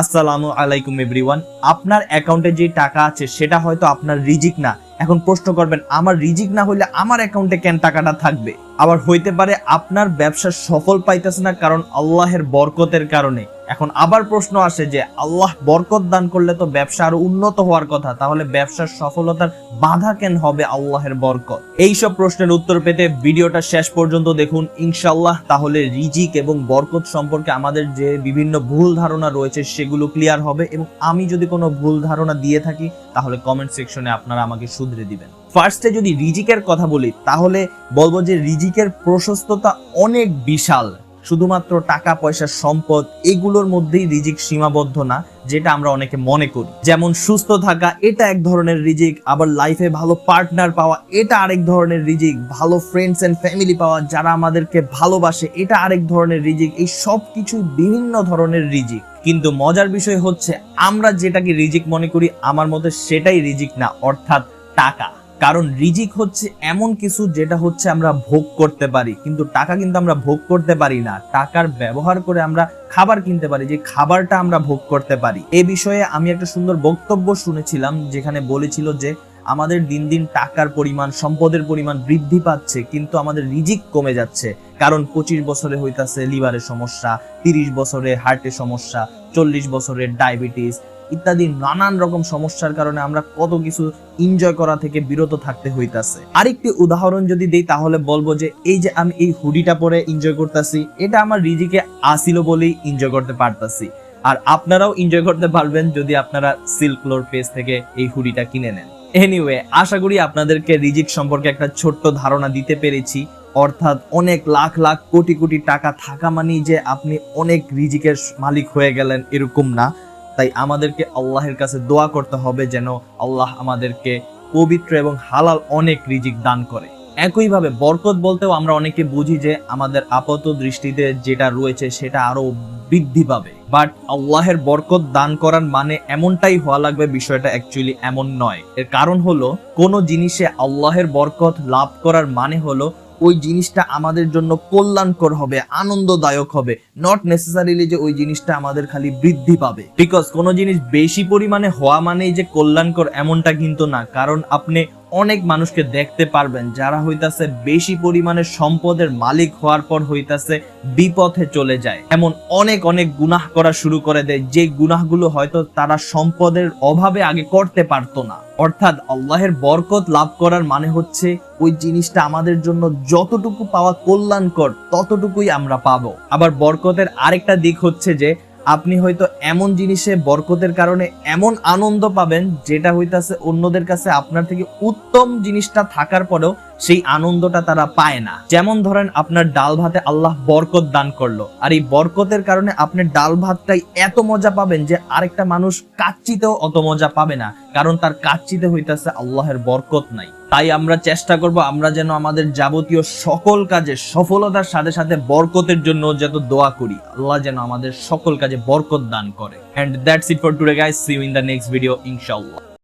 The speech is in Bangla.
আসসালামু আলাইকুম এভরিওয়ান। আপনার অ্যাকাউন্টে যে টাকা আছে, সেটা হয়তো আপনার রিজিক না। এখন প্রশ্ন করবেন, আমার রিজিক না হইলে আমার অ্যাকাউন্টে কেন টাকাটা থাকবে? আবার হইতে পারে, আপনার ব্যবসা সফল পাইতেছে না কারণ আল্লাহের বরকতের কারণে। এখন আবার প্রশ্ন আসে যে আল্লাহ বরকত দান করলে তো ব্যবসা আরও উন্নত হওয়ার কথা, তাহলে ব্যবসার সফলতার বাধা কেন হবে আল্লাহের বরকত? এইসব প্রশ্নের উত্তর পেতে ভিডিওটা শেষ পর্যন্ত দেখুন। ইনশাল্লাহ তাহলে রিজিক এবং বরকত সম্পর্কে আমাদের যে বিভিন্ন ভুল ধারণা রয়েছে সেগুলো ক্লিয়ার হবে এবং আমি যদি কোনো ভুল ধারণা দিয়ে থাকি, তাহলে কমেন্ট সেকশনে আপনারা আমাকে শুধরে দিবেন। ফার্স্টে যদি রিজিকের কথা বলি, তাহলে বলব যে রিজিকের প্রশস্ততা অনেক বিশাল। শুধুমাত্র টাকা, পয়সা, সম্পদ, এগুলোর মধ্যেই রিজিক সীমাবদ্ধ না, যেটা আমরা অনেকে মনে করি। যেমন সুস্থ থাকা, এটা এক ধরনের রিজিক। আবার লাইফে ভালো পার্টনার পাওয়া, এটা আরেক ধরনের রিজিক। ভালো ফ্রেন্ডস অ্যান্ড ফ্যামিলি পাওয়া, যারা আমাদেরকে ভালোবাসে, এটা আরেক ধরনের রিজিক। এই সব কিছু বিভিন্ন ধরনের রিজিক। কিন্তু মজার বিষয় হচ্ছে, আমরা যেটাকে রিজিক মনে করি, আমার মতে সেটাই রিজিক না, অর্থাৎ টাকা। কারণ রিজিক হচ্ছে এমন কিছু যেটা হচ্ছে আমরা ভোগ করতে পারি, কিন্তু টাকা কিন্তু আমরা ভোগ করতে পারি না। টাকার ব্যবহার করে আমরা খাবার কিনতে পারি, যে খাবারটা আমরা ভোগ করতে পারি। এ বিষয়ে আমি একটা সুন্দর বক্তব্য শুনেছিলাম, যেখানে বলেছিল যে আমাদের দিন দিন টাকার পরিমাণ, সম্পদের পরিমাণ বৃদ্ধি পাচ্ছে, কিন্তু আমাদের রিজিক কমে যাচ্ছে। কারণ পঁচিশ বছরে হইতাছে লিভারের সমস্যা, তিরিশ বছরে হার্টের সমস্যা, চল্লিশ বছরের ডায়াবেটিস ইত্যাদি নানান রকম সমস্যার কারণে আমরা কত কিছু এনজয় করা থেকে বিরত থাকতে হইতাছে। আরেকটি উদাহরণ যদি দেই, তাহলে বলব যে এই যে আমি এই হুডিটা পরে এনজয় করতেছি, এটা আমার রিজিকে আসিল বলেই এনজয় করতে পারতাছি। আর আপনারাও এনজয় করতে পারবেন যদি আপনারা সিল্কলোর পেজ থেকে এই হুডিটা কিনে নেন। এনিওয়ে আশা করি আপনাদেরকে রিজিক সম্পর্কে একটা ছোট্ট ধারণা দিতে পেরেছি। অর্থাৎ অনেক লাখ লাখ কোটি কোটি টাকা থাকা মানেই যে আপনি অনেক রিজিকের মালিক হয়ে গেলেন এরকম না। তাই আমাদেরকে আল্লাহের কাছে দোয়া করতে হবে যেন আল্লাহ আমাদেরকে পবিত্র এবং হালাল অনেক রিজিক দান করে। একইভাবে বরকত বলতেও আমরা অনেকে বুঝি যে আমাদের আপাত দৃষ্টিতে যেটা রয়েছে সেটা আরও বৃদ্ধি পাবে। বাট আল্লাহের বরকত দান করার মানে এমনটাই হওয়া লাগবে, বিষয়টা অ্যাকচুয়ালি এমন নয়। এর কারণ হলো, কোনো জিনিসে আল্লাহের বরকত লাভ করার মানে হলো, ওই জিনিসটা আমাদের জন্য কল্যাণকর হবে, আনন্দদায়ক হবে। নট নেসেসারিলি যে ওই জিনিসটা আমাদের খালি বৃদ্ধি পাবে। বিকজ কোনো জিনিস বেশি পরিমাণে হওয়া মানেই যে কল্যাণকর এমনটা কিন্তু না। কারণ আপনি অনেক মানুষকে দেখতে পারবেন যারা হইতাছে বেশি পরিমাণে সম্পদের মালিক হওয়ার পর হইতাছে বিপথে চলে যায়। এমন অনেক অনেক গুনাহ করা শুরু করে দেয়। যে গুনাহগুলো হয়তো তারা সম্পদের অভাবে আগে করতে পারতো না। অর্থাৎ আল্লাহের বরকত লাভ করার মানে হচ্ছে ওই জিনিসটা আমাদের জন্য যতটুকু পাওয়া কল্যাণকর, ততটুকুই আমরা পাবো। আবার বরকতের আরেকটা দিক হচ্ছে যে, আপনি হয়তো এমন জিনিসে বরকতের কারণে এমন আনন্দ পাবেন, যেটা হইতাছে অন্যদের কাছে আপনার থেকে উত্তম জিনিসটা থাকার পরেও সেই আনন্দটা তারা পায় না। যেমন ধরেন আপনার ডাল ভাতে আল্লাহ বরকত দান করল। আর এই বরকতের কারণে আপনি ডাল ভাতটাই এত মজা পাবেন যে আরেকটা মানুষ কাচ্চিতেও অত মজা পাবে না। কারণ তার কাচ্চিতে হইতাছে আল্লাহের বরকত নাই। তাই আমরা চেষ্টা করব আমরা যেন আমাদের যাবতীয় সকল কাজে সফলতার সাথে সাথে বরকতের জন্য যত দোয়া করি, আল্লাহ যেন আমাদের সকল কাজে বরকত দান করে। And that's it for today guys see you in the next video ইনশাআল্লাহ